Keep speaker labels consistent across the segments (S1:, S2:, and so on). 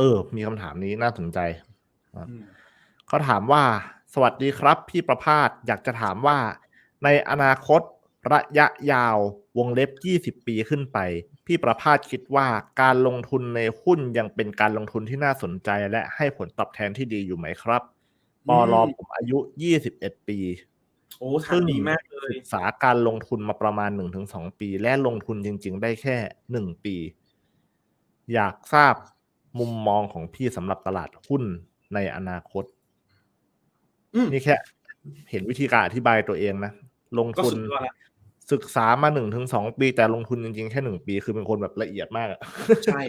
S1: เออ มีคำถามนี้น่าสนใจ
S2: อืม
S1: เขาถามว่า สวัสดีครับ พี่ประภาสอยากจะถามว่า ในอนาคตระยะยาววงเล็บ 20 ปีขึ้นไป พี่ประภาสคิดว่าการลงทุนในหุ้นยังเป็นการลงทุนที่น่าสนใจและให้ผลตอบแทนที่ดีอยู่ไหมครับปอลอผมอายุ 21 ปี
S2: โอ้ถามดีมากเลย
S1: ศึกษาการลงทุนมาประมาณ 1-2 ปี และลงทุนจริง ๆ ได้แค่ 1 ปี อยากทราบ มุมมองของพี่สำหรับตลาดหุ้นในอนาคต
S2: อืม
S1: นี่แค่ เห็นวิธีการอธิบายตัวเองนะ ลง
S2: ก็
S1: ทุน
S2: สุดยอดละ
S1: ศึกษามาหนึ่งถึงสองปี แต่ลงทุนจริงๆ แค่หนึ่งปี คือเป็นคนแบบละเอียดมากอะ
S2: ใช่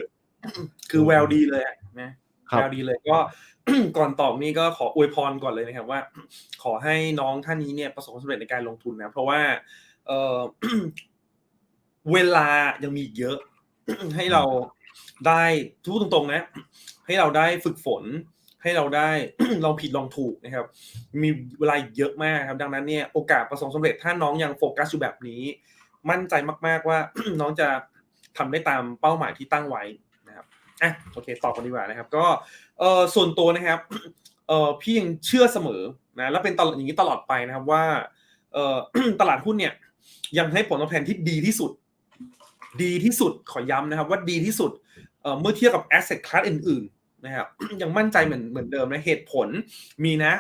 S2: คือแววดีเลยอะนะครับแววดีเลยก็ก่อนตอบนี่ก็ขออวยพรก่อนเลยนะครับว่า ขอให้น้องท่านนี้เนี่ยประสบความสำเร็จในการลงทุนนะ เพราะว่า เออเวลายังมีอีกเยอะให้เรา ได้ทุกตรงๆนะ ให้เราได้ฝึกฝน ให้เราได้ลองผิดลองถูกนะครับ มีเวลาเยอะมากครับ ดังนั้นเนี่ยโอกาสประสบความสำเร็จถ้าน้องยังโฟกัสอยู่แบบนี้ มั่นใจมากๆว่าน้องจะทำได้ตามเป้าหมายที่ตั้งไว้นะครับอะโอเคตอบกันดีกว่านะครับ ก็เออส่วนตัวนะครับเออพี่ยังเชื่อเสมอนะและเป็นตลอดอย่างนี้ตลอดไปนะครับว่าเออตลาดหุ้นเนี่ยยังให้ผลตอบแทนที่ดีที่สุด ดีที่สุดขอย้ำนะครับ ว่าดีที่สุด เอ่อเมื่อเทียบกับ asset class อื่นๆนะครับยังมั่นใจเหมือนเหมือนเดิมนะเหตุผลมีนะ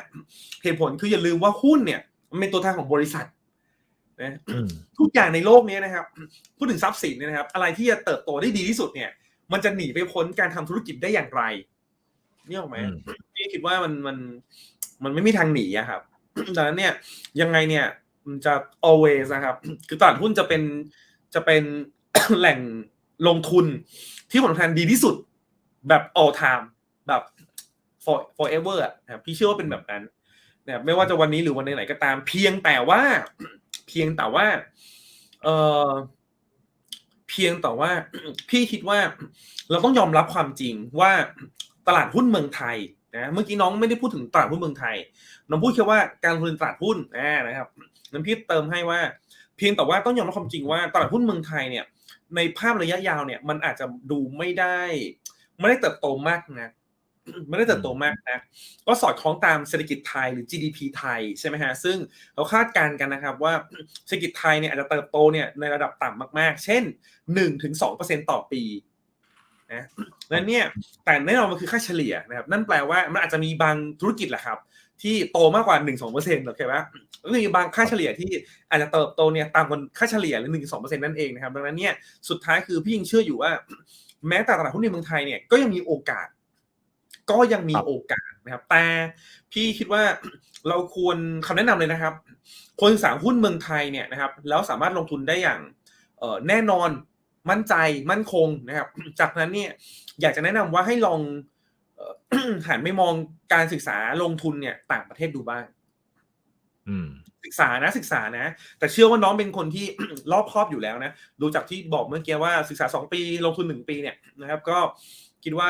S2: เหตุผลคืออย่าลืมว่าหุ้นเนี่ย มันเป็นตัวแทนของบริษัทนะ
S1: อืม
S2: ทุกอย่างในโลกนี้นะครับ พูดถึงทรัพย์สินเนี่ยนะครับ อะไรที่จะเติบโตได้ดีที่สุดเนี่ย มันจะหนีไปพ้นการทำธุรกิจได้อย่างไรนี่ออกไหม
S1: อืม
S2: พี่คิดว่ามันมันมันไม่มีทางหนีอะครับดังนั้นเนี่ยยังไงเนี่ยมันจะ always นะครับ คือตลาดหุ้นจะเป็นจะเป็นแหล่ง ลงทุนที่ผลตอบแทนดีที่สุดแบบ all time แบบ for forever อะนะครับพี่เชื่อว่าเป็นแบบนั้นนะครับไม่ว่าจะวันนี้หรือวันไหนๆก็ตาม เพียงแต่ว่า เพียงแต่ว่าเออเพียงแต่ว่าพี่คิดว่าเราต้องยอมรับความจริงว่าตลาดหุ้นเมืองไทยนะเมื่อกี้น้องไม่ได้พูดถึงตลาดหุ้นเมืองไทย น้องพูดแค่ว่าการลงทุนตลาดหุ้นนะครับนั้นพี่เติมให้ว่า พียงแต่ว่าต้องยอมรับความจริงว่าตลาดหุ้นเมืองไทยเนี่ย ในภาพระยะยาวเนี่ย มันอาจจะดูไม่ได้ ไม่ได้เติบโตมากนะไม่ได้เติบโตมากนะก็สอดคล้องตามเศรษฐกิจไทยหรือ GDP ไทยใช่ไหมฮะซึ่งเราคาดการณ์กันนะครับว่าเศรษฐกิจไทยเนี่ยอาจจะเติบโตเนี่ยในระดับต่ำมากๆ เช่น 1-2%ต่อปีนะนั่นเนี่ยแต่แน่นอนมันคือค่าเฉลี่ยนะครับนั่นแปลว่ามันอาจจะมีบางธุรกิจแหละครับ ที่โตมากกว่า 1-2%โอเคไหมก็มีบางค่าเฉลี่ยที่อาจจะเติบโตเนี่ยต่ำกว่าค่าเฉลี่ยหรือ1-2%นั่นเองนะครับดังนั้นเนี่ยสุดท้ายคือพี่ยังเชื่ออยู่ว่า แม้แต่ตลาดหุ้นในเมืองไทยเนี่ยก็ยังมีโอกาส ก็ยังมีโอกาสนะครับแต่พี่คิดว่าเราควรคำแนะนำเลยนะครับควรศึกษาหุ้นเมืองไทยเนี่ยนะครับแล้วสามารถลงทุนได้อย่างเแน่นอนมั่นใจมั่นคงนะครับ จากนั้นเนี่ยอยากจะแนะนำว่าให้ลอง หันไปมองการศึกษาลงทุนเนี่ยต่างประเทศดูบ้าง
S1: อืม
S2: ศึกษานะศึกษานะ แต่เชื่อว่าน้องเป็นคนที่รอบครอบอยู่แล้วนะดูจากที่บอกเมื่อกี้ว่าศึกษาสองปีลงทุนหนึ่งปีเนี่ยนะครับ ก็คิดว่า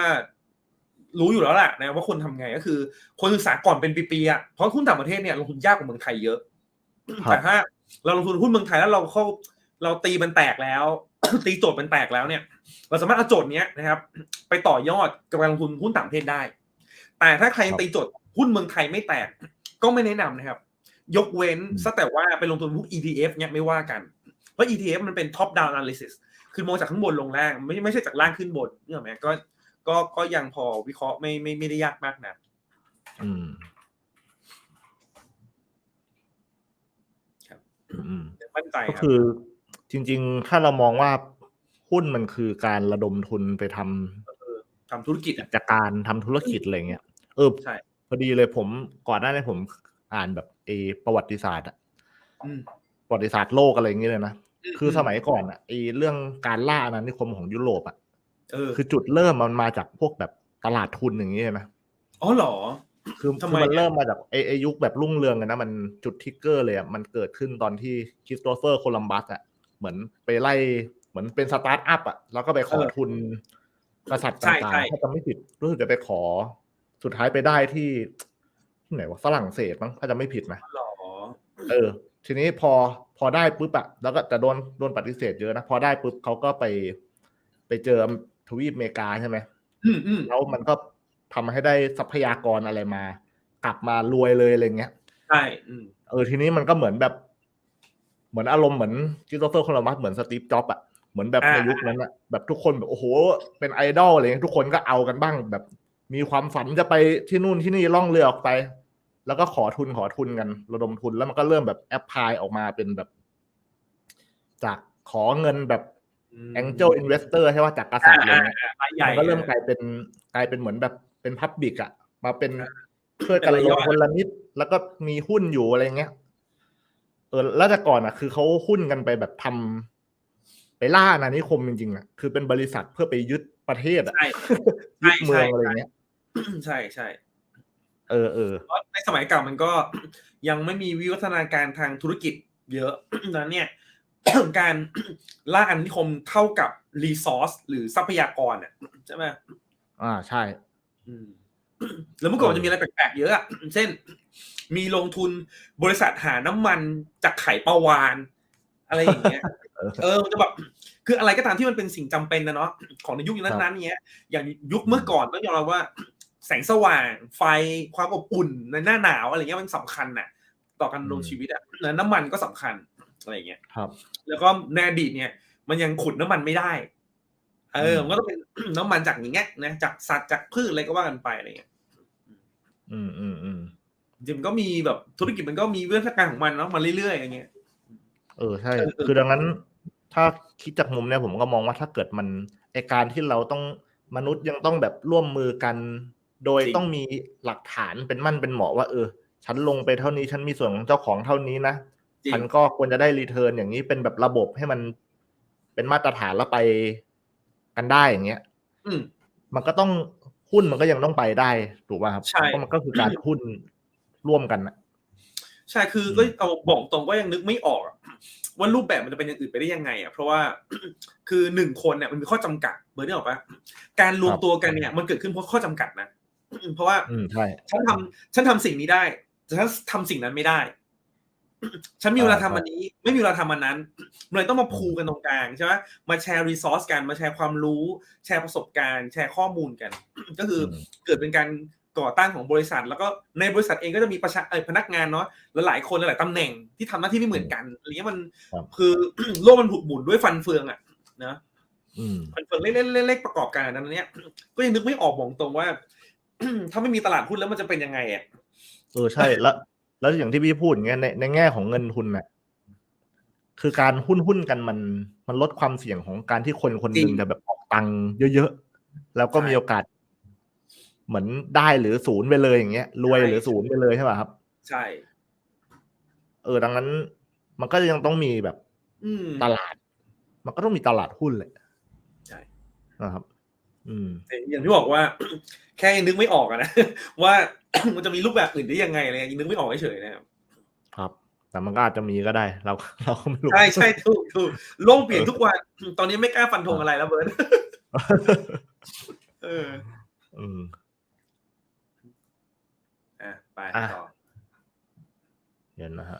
S2: รู้อยู่แล้วแหละนะว่าคนทำไงก็คือ คนศึกษาก่อนเป็นปีๆอะเพราะหุ้นต่างประเทศเนี่ยลงทุนยากกว่าเมืองไทยเยอะ
S1: ครับ
S2: แต่ถ้าเราลงทุนหุ้นเมืองไทยแล้วเราเข้าเราตีมันแตกแล้ว ตีโจทย์มันแตกแล้วเนี่ย เราสามารถเอาโจทย์เนี้ยนะครับ ไปต่อยอดกับการลงทุนหุ้นต่างประเทศได้ แต่ถ้าใครยังตีโจทย์หุ้นเมืองไทยไม่แตก ก็ไม่แนะนำนะครับ ยกเว้น
S1: อืม
S2: ซะแต่ว่าไปลงทุนพวก ETF เนี่ยไม่ว่ากัน เพราะ ETF มันเป็น top down analysis คือมองจากข้างบนลงล่าง ไม่ไม่ใช่จากล่างขึ้นบนเนี่ยหรอกไหมก็ก็ก็ยังพอวิเคราะห์ไม่ไม่ไม่ได้ยากมากนะ
S1: อืม
S2: ครับ
S1: อืม
S2: มั่นใจ
S1: ก็
S2: ครับ
S1: คือ จริง ๆ ถ้าเรามองว่าหุ้นมันคือการระดมทุนไปทำ
S2: ทำธุรกิจ
S1: กิ
S2: อะ
S1: จการทำธุรกิจอะไรเงี้ยเออ
S2: ใช่
S1: พอดีเลยผมก่อนหน้านี้ผมอ่านแบบเอประวัติศาสตร์อะ
S2: อืม
S1: ประวัติศาสตร์โลกอะไรอย่างเงี้ยเลยนะคือสมัยก่อนอะไอเรื่องการล่าอาณานิคมของยุโรปอะ
S2: เออ
S1: คือจุดเริ่มมันมาจากพวกแบบตลาดทุนอย่างเงี้ยนะ
S2: อ๋อเหรอ
S1: คือ
S2: ทำ
S1: คือ
S2: ไม
S1: มัน
S2: อะ
S1: เริ่มมาจากไอไอยุคแบบรุ่งเรืองกันนะมันจุดทริกเกอร์เลยอะมันเกิดขึ้นตอนที่คริสโตเฟอร์โคลัมบัสอะ เหมือนไปไล่เหมือนเป็นสตาร์ทอัพอะแล้วก็ไปขอทุนกษัตริย์
S2: ใช่
S1: ต่าง
S2: ใช่
S1: ๆถ้าจำไม่ผิดรู้สึกจะไปขอ สุดท้ายไปได้ที่ที่ไหนวะฝรั่งเศสมั้งถ้าจำไม่ผิดนะ
S2: หรอ
S1: เออ ทีนี้พอพอได้ปุ๊บอะแล้วก็แต่โดนโดนปฏิเสธเยอะนะพอได้ปุ๊บเขาก็ไป ไปเจอทวีปอเมริกาใช่ไหม
S2: อืมอืม
S1: แล้วมันก็ทำให้ได้ทรัพยากรอะไรมา กลับมารวยเลยอะไรเงี้ย
S2: ใช่อืม
S1: เออทีนี้มันก็เหมือนแบบ เหมือนอารมณ์เหมือนคริสโตเฟอร์โคลัมบัสเหมือนสตีฟจ็อบส์อะเหมือนแบบในยุคนั้นอะแบบทุกคนแบบโอ้โห เป็นไอดอลอะไรเงี้ยทุกคนก็เอากันบ้างแบบมีความฝันจะไปที่นู่นที่นี่ล่องเรือออกไป แล้วก็ขอทุนขอทุนกัน ระดมทุนแล้วมันก็เริ่มแบบแอปพลายออกมาเป็นแบบ จากขอเงินแบบ
S2: ม
S1: Angel Investor ใช่ว่าจากกษัตริย์อะไรเงี้ย
S2: อ่าอ่ารายใหญ่
S1: มันก็เริ่มกลายเป็นกลายเป็นเหมือนแบบเป็นพับบิกอะมาเป็น
S2: อ่า
S1: ช่วยกัน
S2: เป็น
S1: ล
S2: รายย่อย
S1: งคนละนิดแล้วก็มีหุ้นอยู่อะไรเงี้ย เออแล้วแต่ก่อนอะคือเขาหุ้นกันไปแบบทำไปล่าอาณานิคมจริงๆอะคือเป็นบริษัทเพื่อไปยึดประเทศอะ
S2: ใช่
S1: ยึดเมือง
S2: ใช่
S1: อะไรเงี้ย
S2: ใช่ใช่
S1: เออเออ
S2: เพราะในสมัยเก่ามันก็ยังไม่มีวิวัฒนาการทางธุรกิจ เยอะดังนั้นเนี่ยการล่าอาณานิคมเท่ากับรีซอสหรือทรัพยากรอะใช่ไหม
S1: อ่าใช่
S2: อืม แล้วเมื่อก่อนมัน
S1: เออ
S2: จะมีอะไรแปลกๆเยอะอะเช่น มีลงทุนบริษัทหาน้ำมันจากไข่ปลาวาน อะไรอย่างเงี้ย
S1: เออ
S2: เออมันจะแบบคืออะไรก็ตามที่มันเป็นสิ่งจำเป็นนะเนาะของในยุคนั้นๆเนี้ย อย่างยุคเมื่อก่อนต้องยอมรับว่า แสงสว่างไฟความอบอุ่นในหน้าหนาวอะไรเงี้ยมันสำคัญน่ะ ต่อการดำรง
S1: อืม
S2: ชีวิตอะแล้วน้ำมันก็สำคัญอะไรเงี้ย
S1: ครับ
S2: แล้วก็ในอดีตเนี่ย มันยังขุดน้ำมันไม่ได้ เออ
S1: อืม
S2: มันก็ต้องเป็นน้ำมันจากอย่างเงี้ยนะจากสัตว์จากพืชอะไรก็ว่ากันไปอะไรเงี้ย
S1: อืมอืมอืม
S2: จริงๆมันก็มีแบบธุรกิจมันก็มีวิวัฒนาการของมันเนาะมาเรื่อยๆอย่างเงี้ย
S1: เออใช่
S2: เออเออ
S1: คือดังนั้น ถ้าคิดจากมุมเนี้ยผมก็มองว่าถ้าเกิดมันไอการที่เราต้องมนุษย์ยังต้องแบบร่วมมือกัน โดย
S2: จริง
S1: ต้องมีหลักฐานเป็นมั่นเป็นเหมาะว่า เออ ฉันลงไปเท่านี้ฉันมีส่วนของเจ้าของเท่านี้นะ
S2: จริง
S1: ฉันก็ควรจะได้รีเทิร์นอย่างนี้เป็นแบบระบบให้มันเป็นมาตรฐานแล้วไปกันได้อย่างเงี้ย
S2: อืม
S1: มันก็ต้อง หุ้นมันก็ยังต้องไปได้ถูกป่ะครับ
S2: ใช่
S1: เพราะมันก็คือการหุ้นร่วมกันนะ
S2: ใช่คือก็เอาบอกตรงก็ยังนึกไม่ออกอะว่ารูปแบบมันจะเป็นอย่างอื่นไปได้ยังไงอะเพราะว่าคือหนึ่งคนเนี่ยมันมีข้อจำกัดเบอร์นี่ออกปะการรวมตัวกันเนี่ยมันเกิดขึ้นเพราะข้อจำกัดนะเพราะว่า
S1: อืมใช่
S2: ฉันทำฉันทำสิ่งนี้ได้แต่ฉันทำสิ่งนั้นไม่ได้ ฉันมีเวลาทำอันนี้ ไม่มีเวลาทำอันนั้นมันเลยต้องมาพูกันตรงกลางใช่ไหมมาแชร์รีซอสกันมาแชร์ความรู้ แชร์ประสบการณ์ แชร์ข้อมูลกัน ก็คืออ
S1: ม
S2: เกิดเป็นการก่อตั้งของบริษัท แล้วก็ในบริษัทเองก็จะมีประชาเอ่อพนักงานเนาะหลายๆคนหลายๆตำแหน่งที่ทำหน้าที่ไม่เหมือนกันอะไรเงี้ยมัน
S1: ครับ
S2: คือโลกมันถูกหมุนด้วยฟันเฟืองอะนะ
S1: อืม
S2: ฟันเฟืองเล็กๆๆๆประกอบกันอันนั้นเนี้ยก็ยังนึกไม่ออกบอกตรงว่า ถ้าไม่มีตลาดหุ้นแล้วมันจะเป็นยังไงอะ
S1: เออใช่แล้ว แล้วอย่างที่พี่พูดอย่างเงี้ยในในแง่ของเงินทุนน่ะคือการหุ้นหุ้นกันมันมันลดความเสี่ยงของการที่คนคนหนึ่ง
S2: จริง
S1: จะแบบออกตังค์เยอะๆ แล้วก็
S2: ใช่
S1: มีโอกาส เหมือนได้หรือศูนย์ไปเลยอย่างเงี้ยรวย
S2: ใช่
S1: หรือศูนย์ไปเลยใช่ป่ะครับ
S2: ใช่
S1: เออดังนั้น มันก็ยังต้องมีแบบ
S2: อืม
S1: ตลาด มันก็ต้องมีตลาดหุ้นแหละ
S2: ใช่
S1: นะครับ อืม
S2: แต่อย่างที่บอกว่า แค่ยังนึกไม่ออกอะนะว่ามันจะมีรูปแบบอื่นได้ยังไงอะไรเงี้ยยังนึกไม่ออกเฉยๆนะครับ
S1: ครับแต่มันก็อาจจะมีก็ได้ เราเราก็ไม่รู้
S2: ใช่ใช่ถูกถูกโลกเปลี่ยนทุกวัน ตอนนี้ไม่กล้าฟันธงอะไรแล้วเบิร์ดเออ
S1: อืม
S2: อะไป
S1: อะ
S2: ต่อ
S1: เดี๋ยวนะฮะ